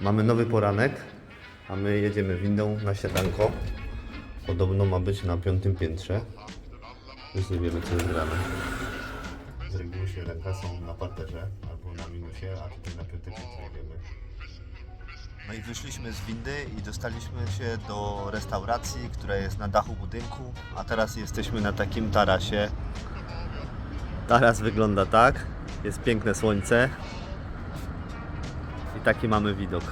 Mamy nowy poranek, a my jedziemy windą na śniadanko. Podobno ma być na piątym piętrze. Już nie wiemy co jest grane. Z reguły śniadanka są na parterze albo na minusie, a tutaj na piątym piętrze jedziemy. No i wyszliśmy z windy i dostaliśmy się do restauracji, która jest na dachu budynku, a teraz jesteśmy na takim tarasie. Taras wygląda tak, jest piękne słońce taki mamy widok.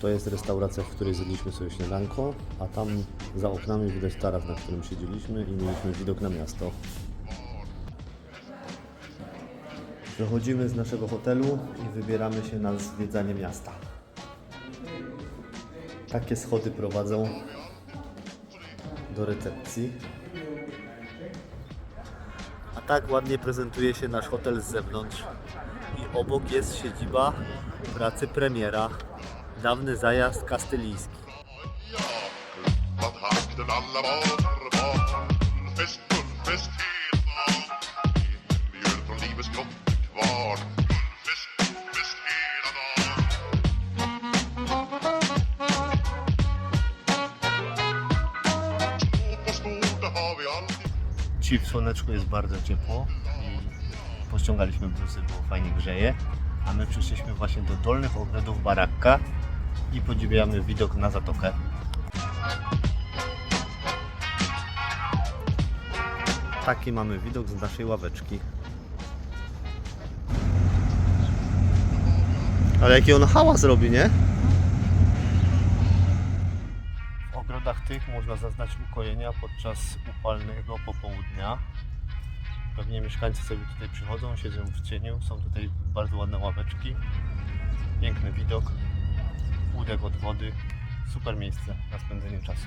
To jest restauracja, w której zjedliśmy sobie śniadanko, a tam za oknami widać taras, na którym siedzieliśmy i mieliśmy widok na miasto. Wychodzimy z naszego hotelu i wybieramy się na zwiedzanie miasta. Takie schody prowadzą do recepcji. A tak ładnie prezentuje się nasz hotel z zewnątrz. I obok jest siedziba pracy premiera. Dawny zajazd kastylijski. Ci w słoneczku jest bardzo ciepło i pościągaliśmy bluzy, było fajnie grzeje. A my przyszliśmy właśnie do dolnych ogrodów Barakka i podziwiamy widok na zatokę. Taki mamy widok z naszej ławeczki. Ale jaki on hałas robi, nie? W ogrodach tych można zaznać ukojenia podczas upalnego popołudnia. Pewnie mieszkańcy sobie tutaj przychodzą, siedzą w cieniu. Są tutaj bardzo ładne ławeczki. Piękny widok. Łódek od wody. Super miejsce na spędzenie czasu.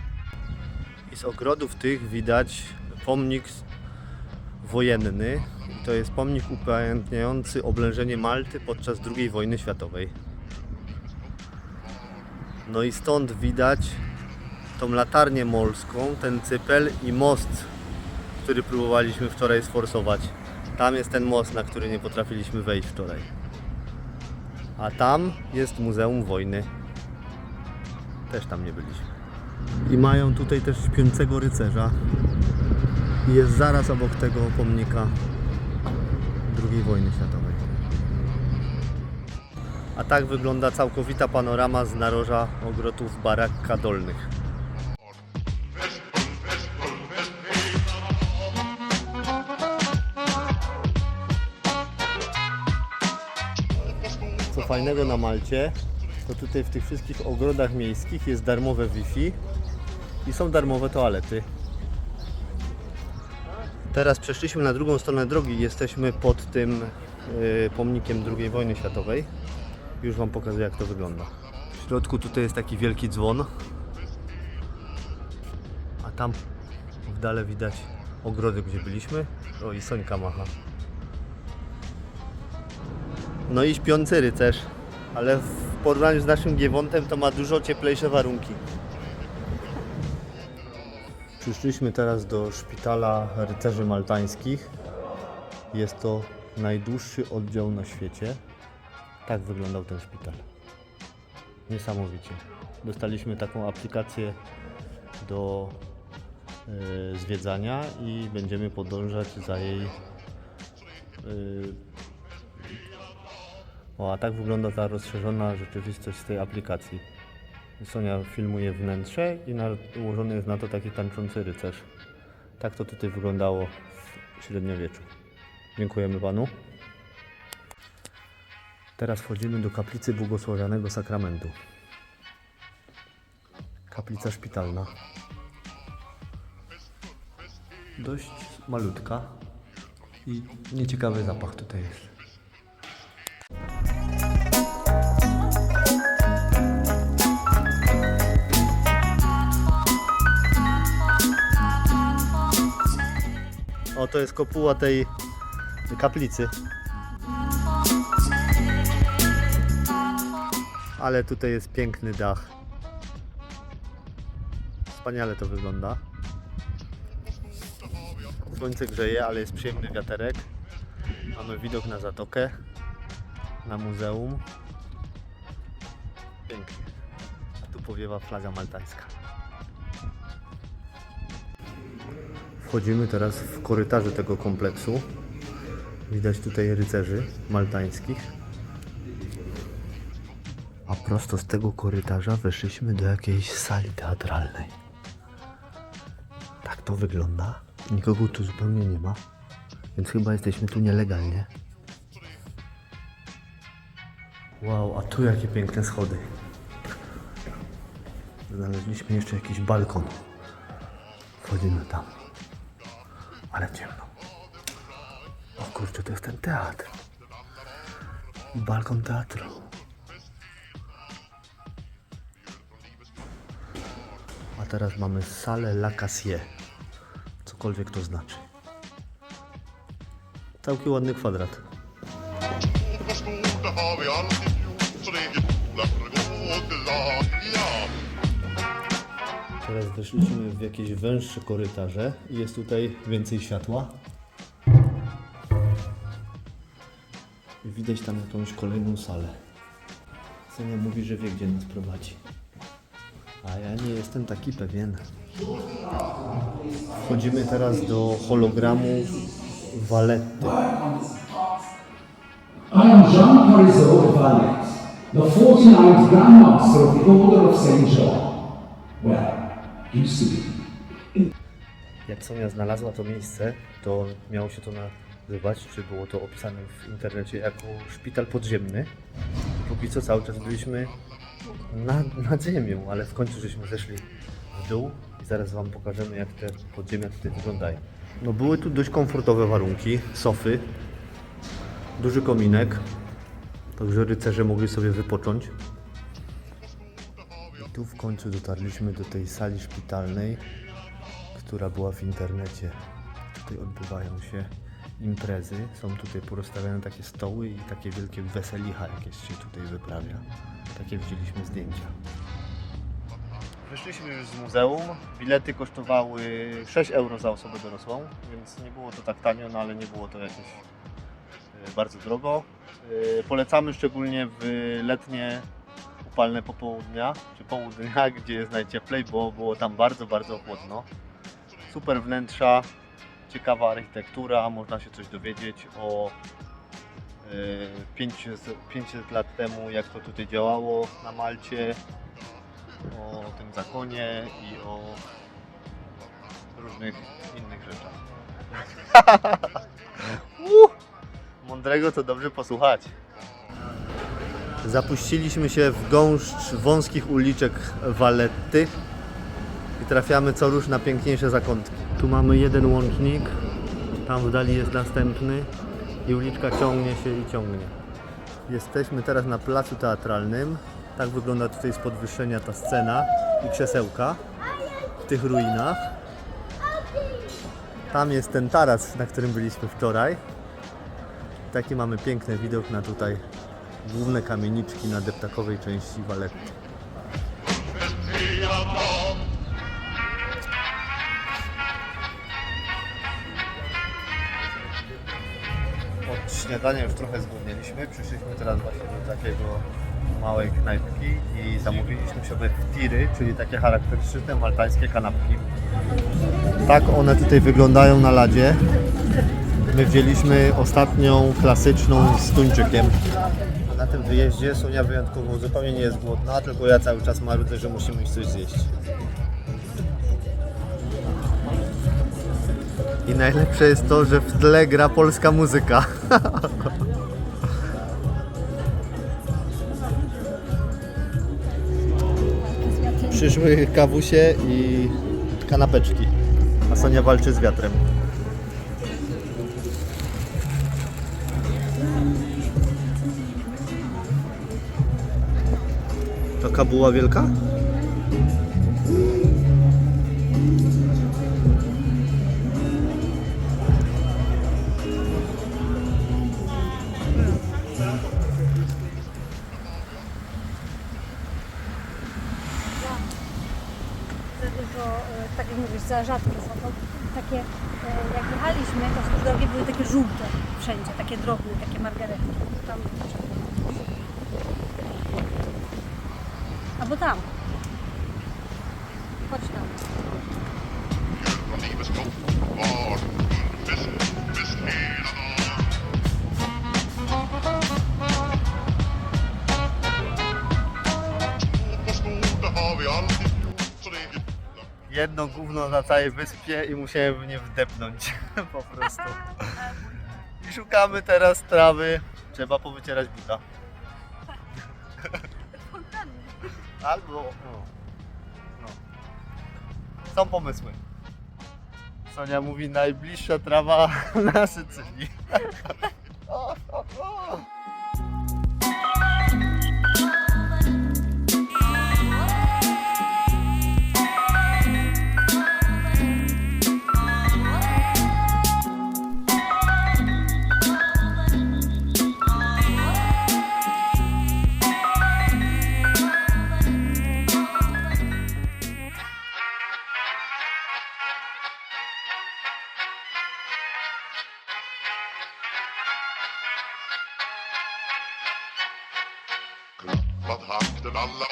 I z ogrodów tych widać pomnik wojenny. To jest pomnik upamiętniający oblężenie Malty podczas II wojny światowej. No i stąd widać tą latarnię morską, ten cypel i most, który próbowaliśmy wczoraj sforsować. Tam jest ten most, na który nie potrafiliśmy wejść wczoraj. A tam jest Muzeum Wojny. Też tam nie byliśmy. I mają tutaj też śpiącego rycerza. I jest zaraz obok tego pomnika II wojny światowej. A tak wygląda całkowita panorama z naroża ogrodów Barakka Dolnych. Fajnego na Malcie, to tutaj w tych wszystkich ogrodach miejskich jest darmowe Wi-Fi i są darmowe toalety. Teraz przeszliśmy na drugą stronę drogi jesteśmy pod tym y, pomnikiem II wojny światowej. Już Wam pokażę jak to wygląda. W środku tutaj jest taki wielki dzwon, a tam w dale widać ogrody, gdzie byliśmy. O i Sońka macha. No i śpiący rycerz, ale w porównaniu z naszym Giewontem to ma dużo cieplejsze warunki. Przyszliśmy teraz do szpitala rycerzy maltańskich. Jest to najdłuższy oddział na świecie. Tak wyglądał ten szpital. Niesamowicie. Dostaliśmy taką aplikację do y, zwiedzania i będziemy podążać za jej y, o, a tak wygląda ta rozszerzona rzeczywistość z tej aplikacji. Sonia filmuje wnętrze i ułożony jest na to taki tańczący rycerz. Tak to tutaj wyglądało w średniowieczu. Dziękujemy Panu. Teraz wchodzimy do kaplicy błogosławionego sakramentu. Kaplica szpitalna. Dość malutka i nieciekawy zapach tutaj jest. To jest kopuła tej kaplicy. Ale tutaj jest piękny dach. Wspaniale to wygląda. Słońce grzeje, ale jest przyjemny wiaterek. Mamy widok na zatokę, na muzeum. Pięknie. A tu powiewa flaga maltańska. Wchodzimy teraz w korytarze tego kompleksu. Widać tutaj rycerzy maltańskich. A prosto z tego korytarza weszliśmy do jakiejś sali teatralnej. Tak to wygląda. Nikogo tu zupełnie nie ma. Więc chyba jesteśmy tu nielegalnie. Wow, a tu jakie piękne schody. Znaleźliśmy jeszcze jakiś balkon. Wchodzimy tam. Ale ciemno. O kurczę, to jest ten teatr. Balkon teatru. A teraz mamy salę La Cassier. Cokolwiek to znaczy. Całkiem ładny kwadrat. Så Teraz weszliśmy w jakieś węższe korytarze jest tutaj więcej światła. Widać tam jakąś kolejną salę. Senia mówi, że wie gdzie nas prowadzi. A ja nie jestem taki pewien. Wchodzimy teraz do hologramu Valetty. I am Jean of Valette, the 49th Grand Master of the Order of St. John. Well. Jak Sonia znalazła to miejsce, to miało się to nazywać, czy było to opisane w internecie jako szpital podziemny. Póki co cały czas byliśmy nad, nad ziemią, ale w końcu żeśmy zeszli w dół i zaraz Wam pokażemy jak te podziemia tutaj wyglądają. No były tu dość komfortowe warunki, sofy, duży kominek, także rycerze mogli sobie wypocząć. Tu w końcu dotarliśmy do tej sali szpitalnej, która była w internecie. Tutaj odbywają się imprezy, są tutaj porozstawiane takie stoły i takie wielkie weselicha jakieś się tutaj wyprawia. Takie widzieliśmy zdjęcia. Wyszliśmy już z muzeum. Bilety kosztowały 6 euro za osobę dorosłą, więc nie było to tak tanio, no ale nie było to jakieś e, bardzo drogo. E, Polecamy szczególnie w letnie upalne popołudnia, czy południa, gdzie jest najcieplej, bo było tam bardzo, bardzo chłodno. Super wnętrza, ciekawa architektura, można się coś dowiedzieć o e, 500, 500 lat temu, jak to tutaj działało na Malcie, o tym zakonie i o różnych innych rzeczach. Mądrego to dobrze posłuchać. Zapuściliśmy się w gąszcz wąskich uliczek Valetty i trafiamy co rusz na piękniejsze zakątki. Tu mamy jeden łącznik, tam w dali jest następny i uliczka ciągnie się i ciągnie. Jesteśmy teraz na placu teatralnym. Tak wygląda tutaj z podwyższenia ta scena i krzesełka w tych ruinach. Tam jest ten taras, na którym byliśmy wczoraj. Taki mamy piękny widok na tutaj główne kamieniczki na deptakowej części Valetty. Od śniadania już trochę zgłodnieliśmy. Przyszliśmy teraz właśnie do takiego małej knajpki i zamówiliśmy sobie tiry, czyli takie charakterystyczne maltańskie kanapki. Tak one tutaj wyglądają na ladzie. My wzięliśmy ostatnią klasyczną z tuńczykiem. Tym wyjeździe Sonia wyjątkowo zupełnie nie jest głodna, tylko ja cały czas marudzę, że musimy iść coś zjeść. I najlepsze jest to, że w tle gra polska muzyka. Przyszły kawusie i kanapeczki. A Sonia walczy z wiatrem. Taka była wielka? e, tak takie, e, jak jechaliśmy, to drogi były takie żółte wszędzie, takie drobne, takie margaretki. Tam... Så det är jävla Jedno gówno na całej wyspie i musiałem w nie wdepnąć po prostu. I szukamy teraz trawy. Trzeba powycierać buta. Albo... No. No. Są pomysły. Sonia mówi najbliższa trawa na Sycylii. Klappat hatten alla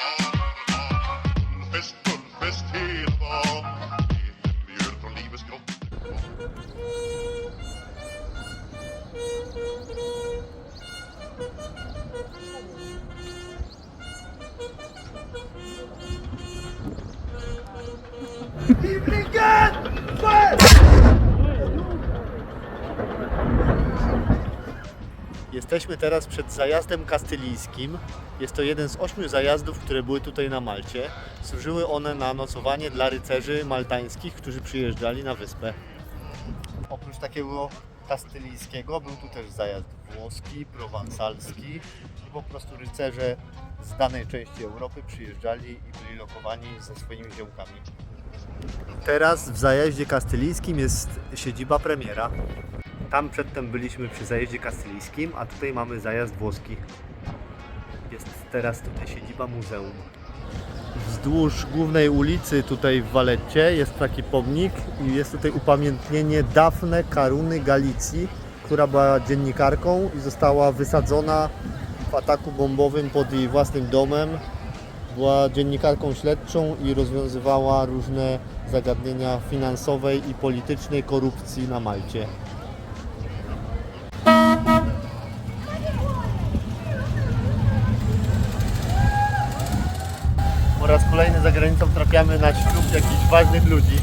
Fullfest, fullfest hela dagen Lite mjöl från livets grott Givningen! För! Jesteśmy teraz przed zajazdem kastylijskim. Jest to jeden z ośmiu zajazdów, które były tutaj na Malcie. Służyły one na nocowanie dla rycerzy maltańskich, którzy przyjeżdżali na wyspę. Oprócz takiego kastylijskiego był tu też zajazd włoski, prowansalski i po prostu rycerze z danej części Europy przyjeżdżali i byli lokowani ze swoimi ziołkami. Teraz w zajeździe kastylijskim jest siedziba premiera. Tam przedtem byliśmy przy zajeździe kastylijskim, a tutaj mamy zajazd włoski. Jest teraz tutaj siedziba muzeum. Wzdłuż głównej ulicy tutaj w Waletcie jest taki pomnik i jest tutaj upamiętnienie Dafne Karuny Galicji, która była dziennikarką i została wysadzona w ataku bombowym pod jej własnym domem. Była dziennikarką śledczą i rozwiązywała różne zagadnienia finansowej i politycznej korupcji na Malcie. Raz kolejny za granicą trafiamy na ślub jakichś ważnych ludzi.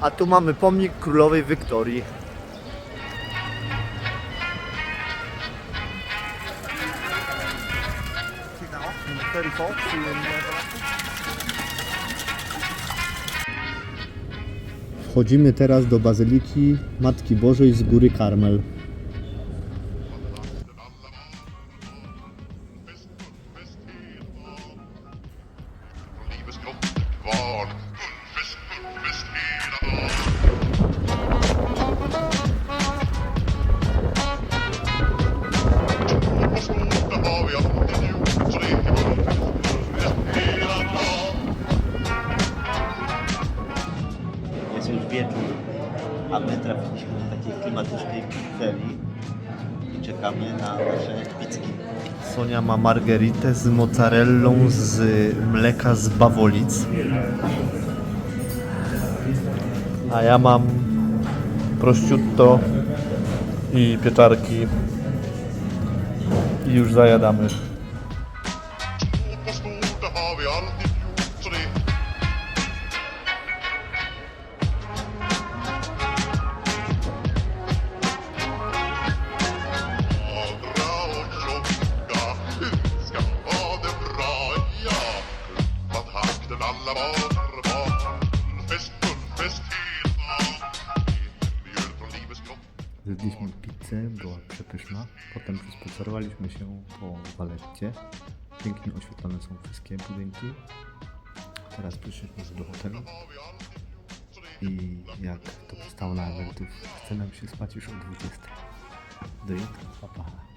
A tu mamy pomnik królowej Wyktorii. Wchodzimy teraz do Bazyliki Matki Bożej z Góry Karmel. Ma margeritę z mozzarellą z mleka z bawolic. A ja mam prosciutto i pieczarki. I już zajadamy. Zjedliśmy pizzę, była przepyszna. Potem przespacerowaliśmy się po Waletcie. Pięknie oświetlone są wszystkie budynki. Teraz przyszliśmy do hotelu. I jak to przystało na Ewertów, chce nam się spać już o 20. Do jutra. Pa, pa.